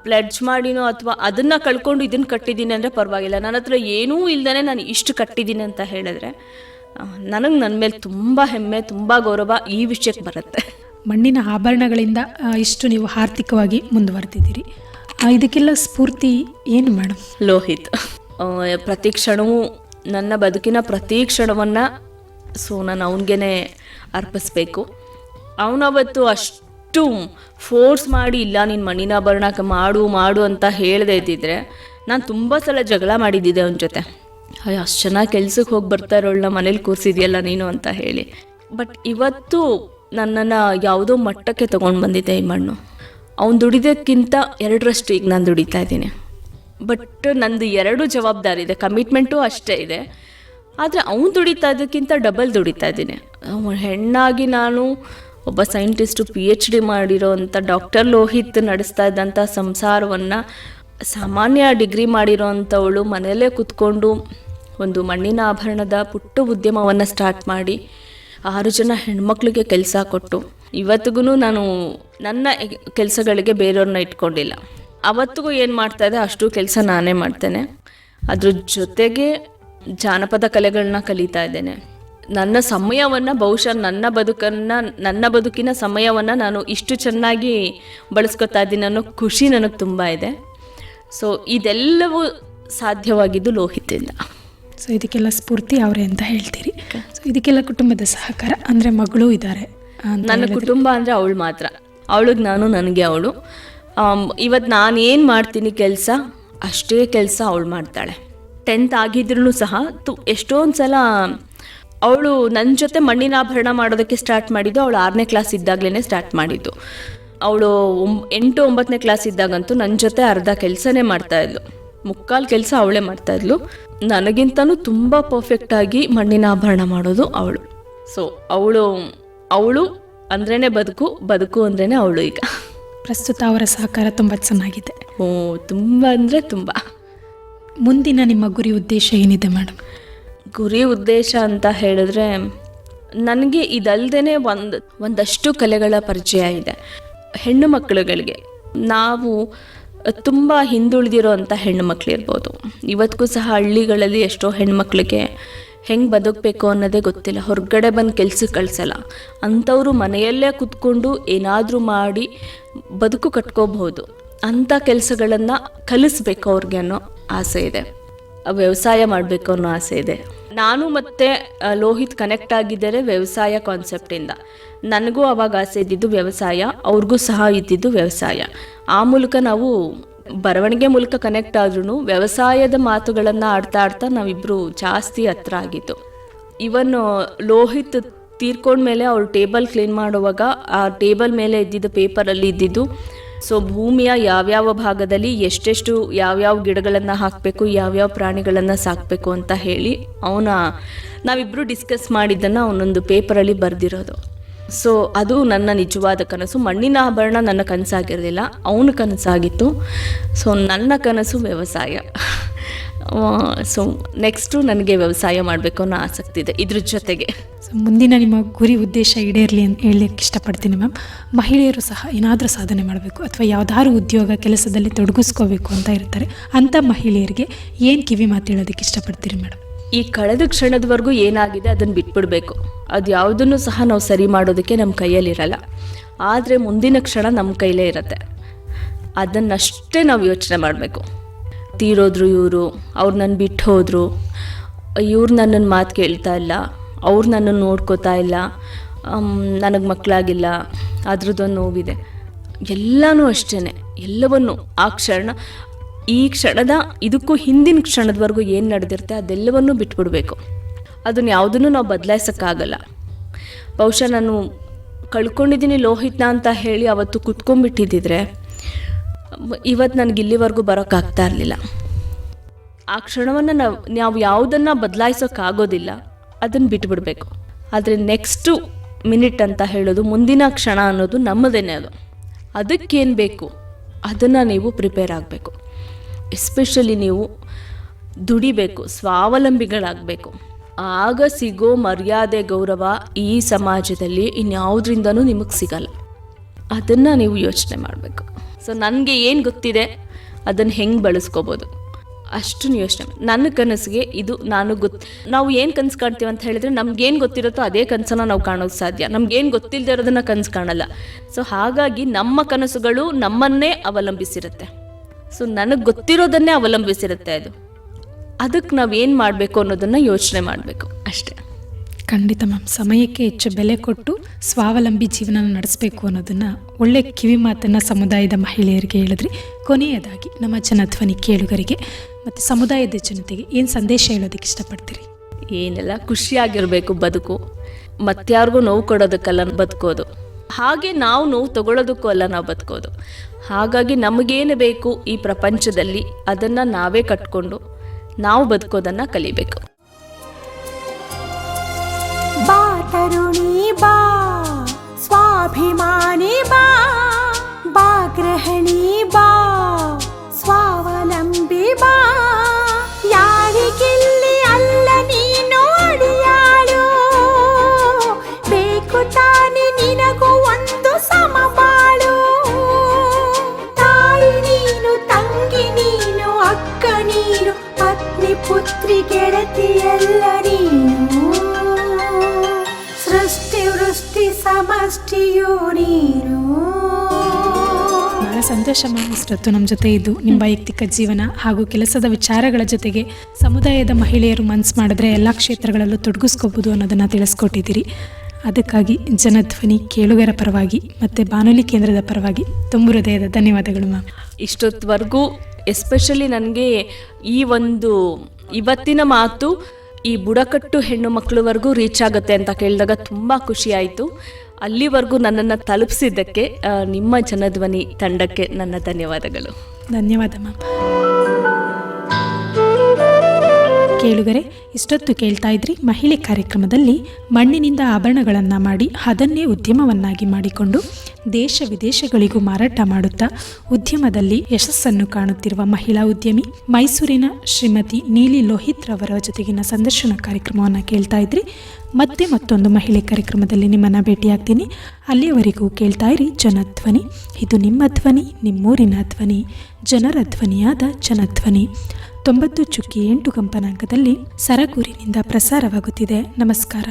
S4: ಪ್ಲೆಡ್ಜ್ ಮಾಡಿನೋ ಅಥವಾ ಅದನ್ನು ಕಳ್ಕೊಂಡು ಇದನ್ನು ಕಟ್ಟಿದ್ದೀನಿ ಅಂದರೆ ಪರವಾಗಿಲ್ಲ. ನನ್ನ ಹತ್ರ ಏನೂ ಇಲ್ದೇ ನಾನು ಇಷ್ಟು ಕಟ್ಟಿದ್ದೀನಿ ಅಂತ ಹೇಳಿದ್ರೆ ನನಗೆ ನನ್ನ ಮೇಲೆ ತುಂಬ ಹೆಮ್ಮೆ, ತುಂಬ ಗೌರವ ಈ ವಿಷಯಕ್ಕೆ ಬರುತ್ತೆ.
S3: ಮಣ್ಣಿನ ಆಭರಣಗಳಿಂದ ಇಷ್ಟು ನೀವು ಆರ್ಥಿಕವಾಗಿ ಮುಂದುವರೆದಿದ್ದೀರಿ. ಇದಕ್ಕೆಲ್ಲ ಸ್ಫೂರ್ತಿ ಏನು ಮೇಡಮ್?
S4: ಲೋಹಿತ್. ಪ್ರತಿ ಕ್ಷಣವೂ ನನ್ನ ಬದುಕಿನ ಪ್ರತಿ ಕ್ಷಣವನ್ನು ಸೊ ನಾನು ಅವನಿಗೆ ಅರ್ಪಿಸ್ಬೇಕು. ಅವನವತ್ತು ಅಷ್ಟು ಫೋರ್ಸ್ ಮಾಡಿ, ಇಲ್ಲ, ನೀನು ಮಣ್ಣಿನಾಭರಣ ಮಾಡು ಮಾಡು ಅಂತ ಹೇಳದೇ ಇದ್ದಿದ್ರೆ ನಾನು ತುಂಬ ಸಲ ಜಗಳ ಮಾಡಿದ್ದಿದ್ದೆ ಅವನ ಜೊತೆ. ಅಯ್ಯೋ, ಅಷ್ಟು ಚೆನ್ನಾಗಿ ಕೆಲ್ಸಕ್ಕೆ ಹೋಗಿ ಬರ್ತಾ ಇರೋಳನ್ನ ಮನೇಲಿ ಕೂರಿಸಿದ್ಯಲ್ಲ ನೀನು ಅಂತ ಹೇಳಿ. ಬಟ್ ಇವತ್ತು ನನ್ನನ್ನು ಯಾವುದೋ ಮಟ್ಟಕ್ಕೆ ತೊಗೊಂಡು ಬಂದಿದ್ದೆ ಈ ಮಣ್ಣು. ಅವ್ನು ದುಡಿದಕ್ಕಿಂತ ಎರಡರಷ್ಟು ಈಗ ನಾನು ದುಡಿತಾ ಇದ್ದೀನಿ. ಬಟ್ ನಂದು ಎರಡು ಜವಾಬ್ದಾರಿ ಇದೆ ಕಮಿಟ್ಮೆಂಟು ಅಷ್ಟೇ ಇದೆ. ಆದರೆ ಅವ್ನು ದುಡಿತಾ ಇದ್ದಕ್ಕಿಂತ ಡಬಲ್ ದುಡಿತಾ ಇದ್ದೀನಿ. ಹೆಣ್ಣಾಗಿ ನಾನು ಒಬ್ಬ ಸೈಂಟಿಸ್ಟು ಪಿ ಎಚ್ ಡಿ ಮಾಡಿರೋ ಅಂಥ ಡಾಕ್ಟರ್ ಲೋಹಿತ್ ನಡೆಸ್ತಾ ಇದ್ದಂಥ ಸಂಸಾರವನ್ನು ಸಾಮಾನ್ಯ ಡಿಗ್ರಿ ಮಾಡಿರೋ ಅಂಥವಳು ಮನೆಯಲ್ಲೇ ಕೂತ್ಕೊಂಡು ಒಂದು ಮಣ್ಣಿನ ಆಭರಣದ ಪುಟ್ಟ ಉದ್ಯಮವನ್ನು ಸ್ಟಾರ್ಟ್ ಮಾಡಿ ಆರು ಜನ ಹೆಣ್ಮಕ್ಳಿಗೆ ಕೆಲಸ ಕೊಟ್ಟು ಇವತ್ತಿಗೂ ನಾನು ನನ್ನ ಕೆಲಸಗಳಿಗೆ ಬೇರೆಯವ್ರನ್ನ ಇಟ್ಕೊಂಡಿಲ್ಲ. ಅವತ್ತಿಗೂ ಏನು ಮಾಡ್ತಾ ಇದೆ ಅಷ್ಟು ಕೆಲಸ ನಾನೇ ಮಾಡ್ತೇನೆ. ಅದ್ರ ಜೊತೆಗೆ ಜಾನಪದ ಕಲೆಗಳನ್ನ ಕಲಿತಾ ಇದ್ದೇನೆ. ನನ್ನ ಸಮಯವನ್ನು ಬಹುಶಃ ನನ್ನ ಬದುಕನ್ನು ನನ್ನ ಬದುಕಿನ ಸಮಯವನ್ನು ನಾನು ಇಷ್ಟು ಚೆನ್ನಾಗಿ ಬಳಸ್ಕೊತಾ ಇದ್ದೀನಿ ಅನ್ನೋ ಖುಷಿ ನನಗೆ ತುಂಬ ಇದೆ. ಸೊ ಇದೆಲ್ಲವೂ ಸಾಧ್ಯವಾಗಿದ್ದು ಲೋಹಿತದಿಂದ
S3: ಸೊ ಇದಕ್ಕೆಲ್ಲ ಸ್ಫೂರ್ತಿ ಅವರೇ ಅಂತ ಹೇಳ್ತೀರಿ. ಸೊ ಇದಕ್ಕೆಲ್ಲ ಕುಟುಂಬದ ಸಹಕಾರ ಅಂದರೆ ಮಗಳು ಇದ್ದಾರೆ.
S4: ನನ್ನ ಕುಟುಂಬ ಅಂದರೆ ಅವಳು ಮಾತ್ರ. ಅವಳಿಗೆ ನಾನು ನನಗೆ ಅವಳು. ಇವತ್ತು ನಾನು ಏನು ಮಾಡ್ತೀನಿ ಕೆಲಸ? ಅಷ್ಟೇ ಕೆಲಸ ಅವಳು ಮಾಡ್ತಾಳೆ. ಟೆಂತ್ ಆಗಿದ್ರೂ ಸಹ ತು ಎಷ್ಟೊಂದು ಸಲ ಅವಳು ನನ್ನ ಜೊತೆ ಮಣ್ಣಿನ ಆಭರಣ ಮಾಡೋದಕ್ಕೆ ಸ್ಟಾರ್ಟ್ ಮಾಡಿದ್ದು ಅವಳು ಆರನೇ ಕ್ಲಾಸ್ ಇದ್ದಾಗಲೇ ಸ್ಟಾರ್ಟ್ ಮಾಡಿದ್ದು. ಅವಳು ಎಂಟು ಒಂಬತ್ತನೇ ಕ್ಲಾಸ್ ಇದ್ದಾಗಂತೂ ನನ್ನ ಜೊತೆ ಅರ್ಧ ಕೆಲಸನೇ ಮಾಡ್ತಾಯಿದ್ಲು ಮುಕ್ಕಾಲು ಕೆಲಸ ಅವಳೇ ಮಾಡ್ತಾಯಿದ್ಲು ನನಗಿಂತನೂ ತುಂಬ ಪರ್ಫೆಕ್ಟಾಗಿ ಮಣ್ಣಿನ ಆಭರಣ ಮಾಡೋದು ಅವಳು. ಸೊ ಅವಳು ಅವಳು ಅಂದ್ರೇ ಬದುಕು ಬದುಕು ಅಂದ್ರೇ ಅವಳು ಈಗ.
S3: ಪ್ರಸ್ತುತ ಅವರ ಸಹಕಾರ ತುಂಬ ಚೆನ್ನಾಗಿದೆ.
S4: ಓ ತುಂಬ ಅಂದರೆ ತುಂಬ.
S3: ಮುಂದಿನ ನಿಮ್ಮ ಗುರಿ ಉದ್ದೇಶ ಏನಿದೆ ಮೇಡಮ್
S4: ಗುರಿ ಉದ್ದೇಶ ಅಂತ ಹೇಳಿದ್ರೆ ನನಗೆ ಇದಲ್ದೇ ಒಂದು ಒಂದಷ್ಟು ಕಲೆಗಳ ಪರಿಚಯ ಇದೆ. ಹೆಣ್ಣು ಮಕ್ಕಳುಗಳಿಗೆ. ನಾವು ತುಂಬ ಹಿಂದುಳಿದಿರೋ ಅಂಥ ಹೆಣ್ಣು ಮಕ್ಕಳಿರ್ಬೋದು ಇವತ್ತಿಗೂ ಸಹ ಹಳ್ಳಿಗಳಲ್ಲಿ ಎಷ್ಟೋ ಹೆಣ್ಮಕ್ಳಿಗೆ ಹೆಂಗೆ ಬದುಕಬೇಕು ಅನ್ನೋದೇ ಗೊತ್ತಿಲ್ಲ. ಹೊರಗಡೆ ಬಂದು ಕೆಲ್ಸಕ್ಕೆ ಕಳಿಸಲ್ಲ. ಅಂಥವರು ಮನೆಯಲ್ಲೇ ಕುತ್ಕೊಂಡು ಏನಾದರೂ ಮಾಡಿ ಬದುಕು ಕಟ್ಕೋಬಹುದು. ಅಂಥ ಕೆಲಸಗಳನ್ನು ಕಲಿಸ್ಬೇಕು ಅವ್ರಿಗೆ ಅನ್ನೋ ಆಸೆ ಇದೆ. ವ್ಯವಸಾಯ ಮಾಡಬೇಕು ಅನ್ನೋ ಆಸೆ ಇದೆ. ನಾನು ಮತ್ತೆ ಲೋಹಿತ್ ಕನೆಕ್ಟ್ ಆಗಿದ್ದರೆ ವ್ಯವಸಾಯ ಕಾನ್ಸೆಪ್ಟಿಂದ ನನಗೂ ಅವಾಗ ಆಸೆ ಇದ್ದಿದ್ದು ವ್ಯವಸಾಯ, ಅವ್ರಿಗೂ ಸಹ ಇದ್ದಿದ್ದು ವ್ಯವಸಾಯ. ಆ ಮೂಲಕ ನಾವು ಬರವಣಿಗೆ ಮೂಲಕ ಕನೆಕ್ಟ್ ಆದ್ರೂ ವ್ಯವಸಾಯದ ಮಾತುಗಳನ್ನು ಆಡ್ತಾ ಆಡ್ತಾ ನಾವಿಬ್ಬರು ಜಾಸ್ತಿ ಹತ್ರ ಆಗಿತ್ತು ಇವನ್ ಲೋಹಿತ್ ತೀರ್ಕೊಂಡ್ಮೇಲೆ ಅವ್ರು ಟೇಬಲ್ ಕ್ಲೀನ್ ಮಾಡುವಾಗ ಆ ಟೇಬಲ್ ಮೇಲೆ ಇದ್ದಿದ್ದ ಪೇಪರಲ್ಲಿ ಇದ್ದಿದ್ದು. ಸೊ ಭೂಮಿಯ ಯಾವ್ಯಾವ ಭಾಗದಲ್ಲಿ ಎಷ್ಟೆಷ್ಟು ಯಾವ್ಯಾವ ಗಿಡಗಳನ್ನು ಹಾಕಬೇಕು, ಯಾವ್ಯಾವ ಪ್ರಾಣಿಗಳನ್ನು ಸಾಕಬೇಕು ಅಂತ ಹೇಳಿ ಅವನ ನಾವಿಬ್ಬರು ಡಿಸ್ಕಸ್ ಮಾಡಿದ್ದನ್ನು ಅವನೊಂದು ಪೇಪರಲ್ಲಿ ಬರೆದಿರೋದು. ಸೊ ಅದು ನನ್ನ ನಿಜವಾದ ಕನಸು. ಮಣ್ಣಿನ ಆಭರಣ ನನ್ನ ಕನಸಾಗಿರಲಿಲ್ಲ. ಅವನ ಕನಸಾಗಿತ್ತು. ಸೊ ನನ್ನ ಕನಸು ವ್ಯವಸಾಯ. ಸೊ ನೆಕ್ಸ್ಟು ನನಗೆ ವ್ಯವಸಾಯ ಮಾಡಬೇಕು ಅನ್ನೋ ಆಸಕ್ತಿ ಇದೆ ಇದ್ರ ಜೊತೆಗೆ.
S3: ಸೊ ಮುಂದಿನ ನಿಮ್ಮ ಗುರಿ ಉದ್ದೇಶ ಈಡೇರಲಿ ಅಂತ ಹೇಳಲಿಕ್ಕೆ ಇಷ್ಟಪಡ್ತೀನಿ ಮ್ಯಾಮ್. ಮಹಿಳೆಯರು ಸಹ ಏನಾದರೂ ಸಾಧನೆ ಮಾಡಬೇಕು ಅಥವಾ ಯಾವುದಾದ್ರು ಉದ್ಯೋಗ ಕೆಲಸದಲ್ಲಿ ತೊಡಗಿಸ್ಕೋಬೇಕು ಅಂತ ಇರ್ತಾರೆ. ಅಂಥ ಮಹಿಳೆಯರಿಗೆ ಏನು ಕಿವಿ ಮಾತು ಹೇಳೋದಕ್ಕೆ ಇಷ್ಟಪಡ್ತೀರಿ ಮೇಡಮ್
S4: ಈ ಕಳೆದ ಕ್ಷಣದವರೆಗೂ ಏನಾಗಿದೆ ಅದನ್ನು ಬಿಟ್ಬಿಡಬೇಕು. ಅದು ಯಾವುದನ್ನು ಸಹ ನಾವು ಸರಿ ಮಾಡೋದಕ್ಕೆ ನಮ್ಮ ಕೈಯಲ್ಲಿರಲ್ಲ. ಆದರೆ ಮುಂದಿನ ಕ್ಷಣ ನಮ್ಮ ಕೈಲೇ ಇರುತ್ತೆ. ಅದನ್ನಷ್ಟೇ ನಾವು ಯೋಚನೆ ಮಾಡಬೇಕು. ತೀರೋದ್ರು ಇವರು, ಅವ್ರು ನನ್ನ ಬಿಟ್ಟು ಹೋದರು, ಇವ್ರು ನನ್ನನ್ನು ಮಾತು ಕೇಳ್ತಾ ಇಲ್ಲ, ಅವ್ರು ನನ್ನನ್ನು ನೋಡ್ಕೋತಾ ಇಲ್ಲ ನನಗೆ ಮಕ್ಕಳಾಗಿಲ್ಲ ಅದ್ರದ್ದೊಂದು ನೋವಿದೆ. ಎಲ್ಲನೂ ಅಷ್ಟೇ ಎಲ್ಲವನ್ನು ಆ ಕ್ಷಣ ಈ ಕ್ಷಣದ, ಇದಕ್ಕೂ ಹಿಂದಿನ ಕ್ಷಣದವರೆಗೂ ಏನು ನಡೆದಿರುತ್ತೆ ಅದೆಲ್ಲವನ್ನೂ ಬಿಟ್ಬಿಡ್ಬೇಕು. ಅದನ್ನ ಯಾವುದನ್ನು ನಾವು ಬದಲಾಯಿಸೋಕ್ಕಾಗಲ್ಲ. ಬಹುಶಃ ನಾನು ಕಳ್ಕೊಂಡಿದ್ದೀನಿ ಲೋಹಿತ್ನ ಅಂತ ಹೇಳಿ ಅವತ್ತು ಕುತ್ಕೊಂಡ್ಬಿಟ್ಟಿದ್ದಿದ್ರೆ ಇವತ್ತು ನನಗೆ ಇಲ್ಲಿವರೆಗೂ ಬರೋಕ್ಕಾಗ್ತಾ ಇರಲಿಲ್ಲ. ಆ ಕ್ಷಣವನ್ನು ನಾವು ನಾವು ಯಾವುದನ್ನು ಬದಲಾಯಿಸೋಕ್ಕಾಗೋದಿಲ್ಲ, ಅದನ್ನು ಬಿಟ್ಬಿಡಬೇಕು. ಆದರೆ ನೆಕ್ಸ್ಟು ಮಿನಿಟ್ ಅಂತ ಹೇಳೋದು, ಮುಂದಿನ ಕ್ಷಣ ಅನ್ನೋದು ನಮ್ಮದೇನೆ ಅದು. ಅದಕ್ಕೇನು ಬೇಕು? ಅದನ್ನು ನೀವು ಪ್ರಿಪೇರ್ ಆಗಬೇಕು. ಎಸ್ಪೆಷಲಿ ನೀವು ದುಡಿಬೇಕು, ಸ್ವಾವಲಂಬಿಗಳಾಗಬೇಕು. ಆಗ ಸಿಗೋ ಮರ್ಯಾದೆ, ಗೌರವ ಈ ಸಮಾಜದಲ್ಲಿ ಇನ್ಯಾವುದ್ರಿಂದನೂ ನಿಮಗೆ ಸಿಗಲ್ಲ. ಅದನ್ನು ನೀವು ಯೋಚನೆ ಮಾಡಬೇಕು. ಸೊ ನನಗೆ ಏನು ಗೊತ್ತಿದೆ? ಅದನ್ನು ಹೆಂಗೆ ಬಳಸ್ಕೋಬೋದು? ಅಷ್ಟನ್ನು ಯೋಚನೆ ನನ್ನ ಕನಸಿಗೆ ಇದು ನಾನು ಗೊತ್ತು ನಾವು ಏನು ಕನಸು ಕಾಣ್ತೀವಿ ಅಂತ ಹೇಳಿದ್ರೆ ನಮ್ಗೇನು ಗೊತ್ತಿರುತ್ತೋ ಅದೇ ಕನಸನ್ನು ನಾವು ಕಾಣೋಕೆ ಸಾಧ್ಯ. ನಮ್ಗೇನು ಗೊತ್ತಿಲ್ಲದೆ ಇರೋದನ್ನು ಕನಸು ಕಾಣಲ್ಲ. ಸೊ ಹಾಗಾಗಿ ನಮ್ಮ ಕನಸುಗಳು ನಮ್ಮನ್ನೇ ಅವಲಂಬಿಸಿರುತ್ತೆ. ಸೊ ನನಗೆ ಗೊತ್ತಿರೋದನ್ನೇ ಅವಲಂಬಿಸಿರುತ್ತೆ ಅದು. ಅದಕ್ಕೆ ನಾವು ಏನು ಮಾಡಬೇಕು ಅನ್ನೋದನ್ನು ಯೋಚನೆ ಮಾಡಬೇಕು. ಅಷ್ಟೇ.
S3: ಖಂಡಿತ ಮ್ಯಾಮ್. ಸಮಯಕ್ಕೆ ಹೆಚ್ಚು ಬೆಲೆ ಕೊಟ್ಟು ಸ್ವಾವಲಂಬಿ ಜೀವನ ನಡೆಸಬೇಕು ಅನ್ನೋದನ್ನು ಒಳ್ಳೆ ಕಿವಿ ಮಾತನ್ನು ಸಮುದಾಯದ ಮಹಿಳೆಯರಿಗೆ ಹೇಳಿದ್ರಿ. ಕೊನೆಯದಾಗಿ ನಮ್ಮ ಜನಧ್ವನಿ ಕೇಳುಗರಿಗೆ ಮತ್ತು ಸಮುದಾಯದ ಜನತೆಗೆ ಏನು ಸಂದೇಶ ಹೇಳೋದಕ್ಕೆ ಇಷ್ಟಪಡ್ತೀರಿ?
S4: ಏನೆಲ್ಲ ಖುಷಿಯಾಗಿರಬೇಕು ಬದುಕು. ಮತ್ತಾರಿಗೂ ನೋವು ಕೊಡೋದಕ್ಕಲ್ಲ ಬದುಕೋದು. ಹಾಗೆ ನಾವು ನೋವು ತಗೊಳ್ಳೋದಕ್ಕೂ ಅಲ್ಲ ನಾವು ಬದುಕೋದು. ಹಾಗಾಗಿ ನಮಗೇನು ಬೇಕು ಈ ಪ್ರಪಂಚದಲ್ಲಿ? ಅದನ್ನು ನಾವೇ ಕಟ್ಕೊಂಡು ನಾವು ಬದುಕೋದನ್ನು ಕಲಿಬೇಕು.
S2: ಬಾ ತರುಣಿ ಬಾ, ಸ್ವಾಭಿಮಾನಿ ಬಾ ಬಾ ಗೃಹಿಣಿ ಬಾ, ಸ್ವಾವಲಂಬಿ ಬಾ. ನೀನು?
S3: ಬಹಳ ಸಂತೋಷ ಇಷ್ಟೊತ್ತು ನಮ್ಮ ಜೊತೆ ಇದ್ದು. ನಿಮ್ಮ ವೈಯಕ್ತಿಕ ಜೀವನ ಹಾಗೂ ಕೆಲಸದ ವಿಚಾರಗಳ ಜೊತೆಗೆ ಸಮುದಾಯದ ಮಹಿಳೆಯರು ಮನ್ಸು ಮಾಡಿದ್ರೆ ಎಲ್ಲ ಕ್ಷೇತ್ರಗಳಲ್ಲೂ ತೊಡಗಿಸ್ಕೋಬೋದು ಅನ್ನೋದನ್ನು ತಿಳಿಸ್ಕೊಟ್ಟಿದ್ದೀರಿ. ಅದಕ್ಕಾಗಿ ಜನಧ್ವನಿ ಕೇಳುಗರ ಪರವಾಗಿ ಮತ್ತು ಬಾನುಲಿ ಕೇಂದ್ರದ ಪರವಾಗಿ ತುಂಬು ಹೃದಯದ ಧನ್ಯವಾದಗಳು ಮ್ಯಾಮ್.
S4: ಇಷ್ಟೊತ್ತವರೆಗೂ ಎಸ್ಪೆಷಲಿ ನನಗೆ ಈ ಒಂದು ಇವತ್ತಿನ ಮಾತು ಈ ಬುಡಕಟ್ಟು ಹೆಣ್ಣು ಮಕ್ಕಳವರೆಗೂ ರೀಚ್ ಆಗುತ್ತೆ ಅಂತ ಕೇಳಿದಾಗ ತುಂಬ ಖುಷಿ ಆಯಿತು. ಅಲ್ಲಿವರೆಗೂ ನನ್ನನ್ನು ತಲುಪಿಸಿದ್ದಕ್ಕೆ ನಿಮ್ಮ ಜನಧ್ವನಿ ತಂಡಕ್ಕೆ ನನ್ನ ಧನ್ಯವಾದಗಳು.
S3: ಧನ್ಯವಾದ ಮ್ಯಾಮ್ ಕೇಳುಗರೆ, ಇಷ್ಟೊತ್ತು ಕೇಳ್ತಾ ಇದ್ರಿ ಮಹಿಳೆ ಕಾರ್ಯಕ್ರಮದಲ್ಲಿ ಮಣ್ಣಿನಿಂದ ಆಭರಣಗಳನ್ನು ಮಾಡಿ ಅದನ್ನೇ ಉದ್ಯಮವನ್ನಾಗಿ ಮಾಡಿಕೊಂಡು ದೇಶ ವಿದೇಶಗಳಿಗೂ ಮಾರಾಟ ಮಾಡುತ್ತಾ ಉದ್ಯಮದಲ್ಲಿ ಯಶಸ್ಸನ್ನು ಕಾಣುತ್ತಿರುವ ಮಹಿಳಾ ಉದ್ಯಮಿ ಮೈಸೂರಿನ ಶ್ರೀಮತಿ ನೀಲಿ ಲೋಹಿತ್ ರವರ ಜೊತೆಗಿನ ಸಂದರ್ಶನ ಕಾರ್ಯಕ್ರಮವನ್ನು ಕೇಳ್ತಾ ಇದ್ರಿ. ಮತ್ತೆ ಮತ್ತೊಂದು ಮಹಿಳೆ ಕಾರ್ಯಕ್ರಮದಲ್ಲಿ ನಿಮ್ಮನ್ನು ಭೇಟಿಯಾಗ್ತೀನಿ. ಅಲ್ಲಿಯವರೆಗೂ ಕೇಳ್ತಾ ಇರಿ ಜನಧ್ವನಿ ಇದು ನಿಮ್ಮ ಧ್ವನಿ, ನಿಮ್ಮೂರಿನ ಧ್ವನಿ. ಜನರ ಧ್ವನಿಯಾದ ಜನಧ್ವನಿ ತೊಂಬತ್ತು ಚುಕ್ಕಿ ಎಂಟು ಕಂಪನಾಂಕದಲ್ಲಿ ಸರಗೂರಿನಿಂದ ಪ್ರಸಾರವಾಗುತ್ತಿದೆ. ನಮಸ್ಕಾರ.